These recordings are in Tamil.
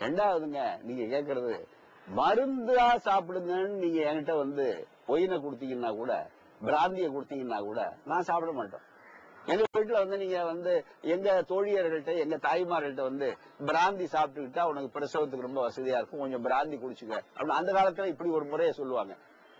ரெண்டாவதுங்க நீங்க கேக்குறது மருந்தா சாப்பிடுங்கன்னு நீங்க என்கிட்ட வந்து ஒயினை கொடுத்தீங்கன்னா கூட பிராந்திய கொடுத்தீங்கன்னா கூட நான் சாப்பிட மாட்டோம். எங்க வீட்டுல வந்து நீங்க வந்து எங்க தோழியர்கள்ட்ட எங்க தாய்மார்கள்ட்ட வந்து பிராந்தி சாப்பிட்டுக்கிட்டா உனக்கு பிரசவத்துக்கு ரொம்ப வசதியா இருக்கும் கொஞ்சம் பிராந்தி குடிச்சுக்க. அப்படின்னு அந்த காலத்துல இப்படி ஒரு முறையை சொல்லுவாங்க.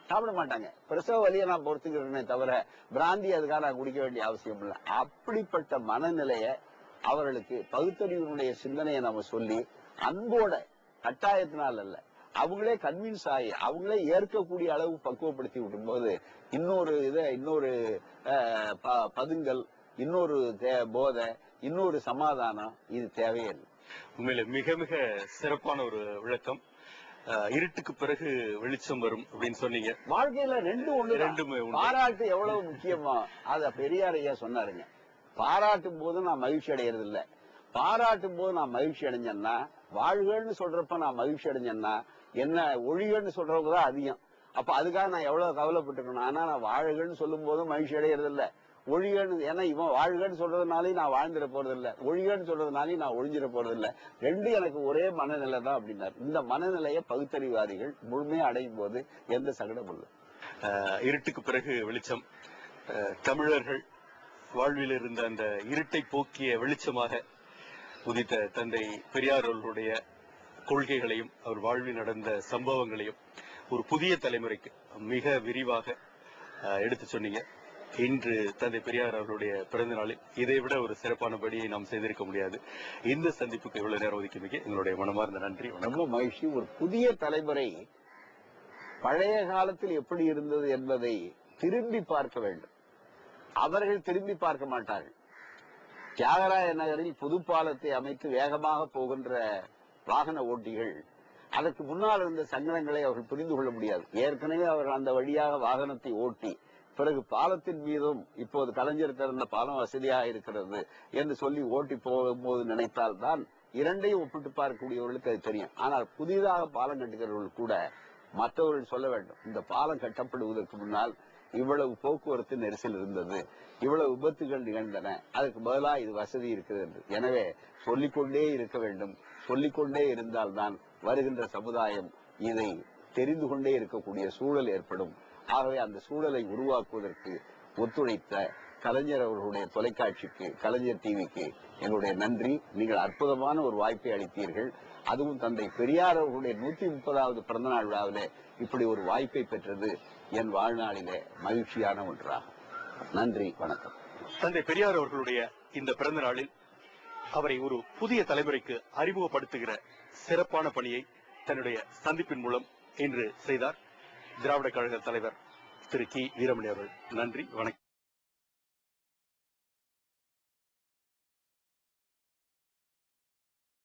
சாப்பிட மாட்டாங்க. பிரசவ வழிய நான் பொறுத்துக்கிறேனே தவிர பிராந்தி அதுக்காக நான் குடிக்க வேண்டிய அவசியம் இல்லை. அப்படிப்பட்ட மனநிலைய அவர்களுக்கு பகுத்தறிவினுடைய சிந்தனையை நம்ம சொல்லி அன்போட கட்டாயத்தினால் அல்ல அவங்களே கன்வின்ஸ் ஆகி அவங்களே ஏற்கக்கூடிய அளவு பக்குவப்படுத்தி விடும்போது இன்னொரு இதை இன்னொரு பதுங்கல் இன்னொரு போதை இன்னொரு சமாதானம் இது தேவையே இல்லை. உண்மையில மிக மிக சிறப்பான ஒரு விளக்கம். இருட்டுக்கு பிறகு வெளிச்சம் வரும் அப்படின்னு சொன்னீங்க. வாழ்க்கையில ரெண்டு ஒண்ணு ரெண்டுமே. பாராட்டு எவ்வளவு முக்கியமோ அத பெரியார் ஐயா சொன்னாருங்க. பாராட்டும் போது நான் மகிழ்ச்சி அடையறது இல்ல பாராட்டும் போது நான் மகிழ்ச்சி அடைஞ்சேன்னா வாழ்கள்னு சொல்றப்ப நான் மகிழ்ச்சி அடைஞ்சேன்னா என்ன ஒழிகன்னு சொல்றவங்க தான் அதிகம். அப்ப அதுக்காக நான் எவ்வளவு கவலைப்பட்டிருக்கணும் ஆனா நான் வாழ்கன்னு சொல்லும் போதும் மகிழ்ச்சி அடைகிறது இல்ல ஒழிகன்னு ஏன்னா இவன் வாழ்கன்னு சொல்றதுனாலே நான் வாழ்ந்துட போறது இல்ல ஒழிகன்னு சொல்றதுனாலே நான் ஒழிஞ்சிட போறது இல்ல ரெண்டு எனக்கு ஒரே மனநிலை தான் அப்படின்னாரு. இந்த மனநிலையை பகுத்தறிவாதிகள் முழுமையா அடையும் போது எந்த சங்கடமும் இல்லை. இருட்டுக்கு பிறகு வெளிச்சம். அஹ், தமிழர்கள் வாழ்வில் இருந்த அந்த இருட்டை போக்கிய வெளிச்சமாக உதித்த தந்தை பெரியார் அவர்களுடைய கொள்கைகளையும் அவர் வாழ்வில் நடந்த சம்பவங்களையும் ஒரு புதிய தலைமுறைக்கு மிக விரிவாக அஹ், எடுத்து சொன்னீங்க. இன்று தந்தை பெரியார் அவர்களுடைய பிறந்த நாளில் இதை விட ஒரு சிறப்பான படியை நாம் செய்திருக்க முடியாது. இந்த சந்திப்புக்கு இவ்வளவு நேரம் ஒதுக்கிமைக்கு எங்களுடைய மனமார்ந்த நன்றி ரொம்ப மகிழ்ச்சி. ஒரு புதிய தலைமுறை பழைய காலத்தில் எப்படி இருந்தது என்பதை திரும்பி பார்க்க வேண்டும். அவர்கள் திரும்பி பார்க்க மாட்டார்கள். தியாகராய நகரில் புது பாலத்தை அமைத்து வேகமாக போகின்ற வாகன ஓட்டிகள் அதற்கு முன்னால் இருந்த சங்கடங்களை அவர்கள் புரிந்து கொள்ள முடியாது. ஏற்கனவே அவர்கள் அந்த வழியாக வாகனத்தை ஓட்டி பிறகு பாலத்தின் மீதும் இப்போது கலைஞர் திறந்த பாலம் வசதியாக இருக்கிறது என்று சொல்லி ஓட்டி போகும்போது நினைத்தால்தான் இரண்டையும் ஒப்பிட்டு பார்க்கக்கூடியவர்களுக்கு அது தெரியும். ஆனால் புதிதாக பாலம் கட்டுகிறவர்கள் கூட மற்றவர்கள் சொல்ல வேண்டும் இந்த பாலம் கட்டப்படுவதற்கு முன்னால் இவ்வளவு போக்குவரத்து நெரிசல் இருந்தது இவ்வளவு விபத்துகள் நிகழ்ந்தன அதுக்கு பதிலா இது வசதி இருக்குது என்று. எனவே சொல்லிக்கொண்டே இருக்க வேண்டும். சொல்லிக்கொண்டே இருந்தால்தான் வருகின்ற சமுதாயம் இதை தெரிந்து கொண்டே இருக்கக்கூடிய சூழல் ஏற்படும். ஆகவே அந்த சூழலை உருவாக்குவதற்கு ஒத்துழைத்த கலைஞர் அவர்களுடைய தொலைக்காட்சிக்கு கலைஞர் டிவிக்கு எங்களுடைய நன்றி. நீங்கள் அற்புதமான ஒரு வாய்ப்பை அளித்தீர்கள். அதுவும் தந்தை பெரியார் அவர்களுடைய நூத்தி முப்பதாவது பிறந்தநாள் விழாவில் இப்படி ஒரு வாய்ப்பை பெற்றது என் வாழ்நாளிலே மகிழ்ச்சியான ஒன்றாகும். நன்றி வணக்கம். தந்தை பெரியார் அவர்களுடைய இந்த பிறந்த நாளில் அவரை ஒரு புதிய தலைமுறைக்கு அறிமுகப்படுத்துகிற சிறப்பான பணியை தன்னுடைய சந்திப்பின் மூலம் இன்று செய்தார். திராவிட கழக தலைவர் திரு கி. வீரமணி அவர்கள். நன்றி வணக்கம்.